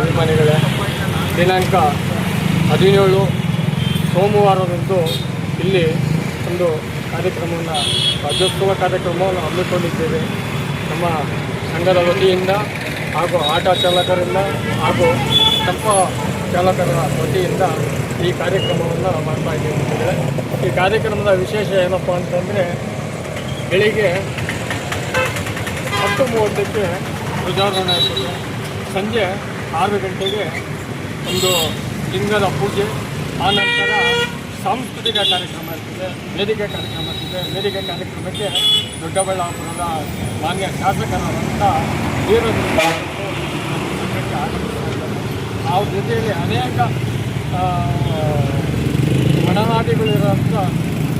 ಅಭಿಮಾನಿಗಳೇ, ದಿನಾಂಕ ಹದಿನೇಳು, ಸೋಮವಾರದಂದು ಇಲ್ಲಿ ಒಂದು ಕಾರ್ಯಕ್ರಮವನ್ನು, ರಾಜ್ಯೋತ್ಸವ ಕಾರ್ಯಕ್ರಮವನ್ನು ಹಮ್ಮಿಕೊಂಡಿದ್ದೇವೆ. ನಮ್ಮ ಸಂಘದ ವತಿಯಿಂದ ಹಾಗೂ ಆಟೋ ಚಾಲಕರಿಂದ ಹಾಗೂ ತಪ್ಪ ಚಾಲಕರ ವತಿಯಿಂದ ಈ ಕಾರ್ಯಕ್ರಮವನ್ನು ಮಾಡ್ತಾ ಇದ್ದೇವೆ ಈ ಕಾರ್ಯಕ್ರಮದ ವಿಶೇಷ ಏನಪ್ಪ ಅಂತಂದರೆ, ಬೆಳಿಗ್ಗೆ ಹತ್ತು ಮೂವತ್ತಕ್ಕೆ ಧ್ವಜಾರೋಹಣ ಸಂಜೆ ಆರು ಗಂಟೆಗೆ ಒಂದು ಲಿಂಗದ ಪೂಜೆ ಆನಂತರ ಸಾಂಸ್ಕೃತಿಕ ಕಾರ್ಯಕ್ರಮ ಇರ್ತದೆ, ವೇದಿಕೆ ಕಾರ್ಯಕ್ರಮ ಇರ್ತದೆ. ವೇದಿಕೆ ಕಾರ್ಯಕ್ರಮಕ್ಕೆ ದೊಡ್ಡಬಳ್ಳಾಪುರದ ಮಾನ್ಯ ಶಾಸಕರಾದಂಥ ವೀರದಿಂದ ಆ ಜೊತೆಯಲ್ಲಿ ಅನೇಕ ಒಡನಾಡಿಗಳಿರುವಂಥ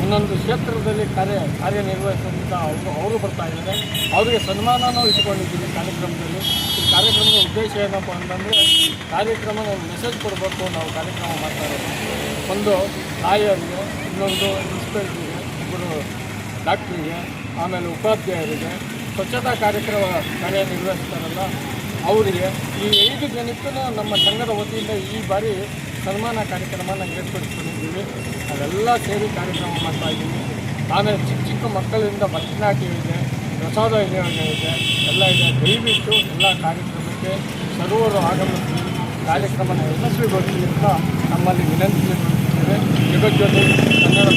ಒಂದೊಂದು ಕ್ಷೇತ್ರದಲ್ಲಿ ಕಾರ್ಯ ಕಾರ್ಯನಿರ್ವಹಿಸುವಂಥ ಅವರು ಅವರು ಬರ್ತಾ ಇದ್ದಾರೆ. ಅವರಿಗೆ ಸನ್ಮಾನನೂ ಇಟ್ಕೊಂಡಿದ್ದೀವಿ ಕಾರ್ಯಕ್ರಮದಲ್ಲಿ. ಈ ಕಾರ್ಯಕ್ರಮದ ಉದ್ದೇಶ ಏನಪ್ಪ ಅಂತಂದರೆ ಕಾರ್ಯಕ್ರಮ ಮೆಸೇಜ್ ಕೊಡಬೇಕು ನಾವು ಕಾರ್ಯಕ್ರಮ ಮಾಡ್ತಾ ಇರೋದು. ಒಂದು ತಾಯಿಯವರಿಗೆ ಇನ್ನೊಂದು ಇನ್ಸ್ಪೆಕ್ಟ್ರಿಗೆ ಇಬ್ಬರು ಡಾಕ್ಟ್ರಿಗೆ, ಆಮೇಲೆ ಉಪಾಧ್ಯಾಯರಿಗೆ ಸ್ವಚ್ಛತಾ ಕಾರ್ಯಕ್ರಮ ಕಾರ್ಯನಿರ್ವಹಿಸ್ತಾರಲ್ಲ, ಅವರಿಗೆ ಈ ಐದು ಜನಕ್ಕೂ ನಮ್ಮ ಸಂಘದ ವತಿಯಿಂದ ಈ ಬಾರಿ ಸನ್ಮಾನ ಕಾರ್ಯಕ್ರಮನ ಏರ್ಪಡಿಸ್ಕೊಂಡಿದ್ದೀವಿ. ಅದೆಲ್ಲ ಸೇರಿ ಕಾರ್ಯಕ್ರಮ ಮಾಡ್ತಾ ಇದ್ದೀವಿ. ಆಮೇಲೆ ಚಿಕ್ಕ ಚಿಕ್ಕ ಮಕ್ಕಳಿಂದ ಭರತನಾಟ್ಯ ಇದೆ ಪ್ರಸಾದ ವಿನಿಯೋಗ ಇದೆ ಎಲ್ಲ ಇದೆ. ದಯವಿಟ್ಟು ಎಲ್ಲ ಕಾರ್ಯಕ್ರಮಕ್ಕೆ ಸರ್ವರು ಆಗಮಿಸಿ ಕಾರ್ಯಕ್ರಮನ ಯಶಸ್ವಿಗೊಳಿಸಿ ಅಂತ ನಮ್ಮಲ್ಲಿ ವಿನಂತಿಸಿಕೊಳ್ಳುತ್ತೇವೆ ಜಗಜ್ಯೋತಿ ಕನ್ನಡ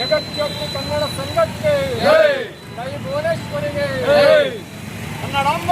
ಜಗಜ್ಯೋತಿ ಕನ್ನಡ ಸಂಘಕ್ಕೆ! ಕನ್ನಡಾಂಬ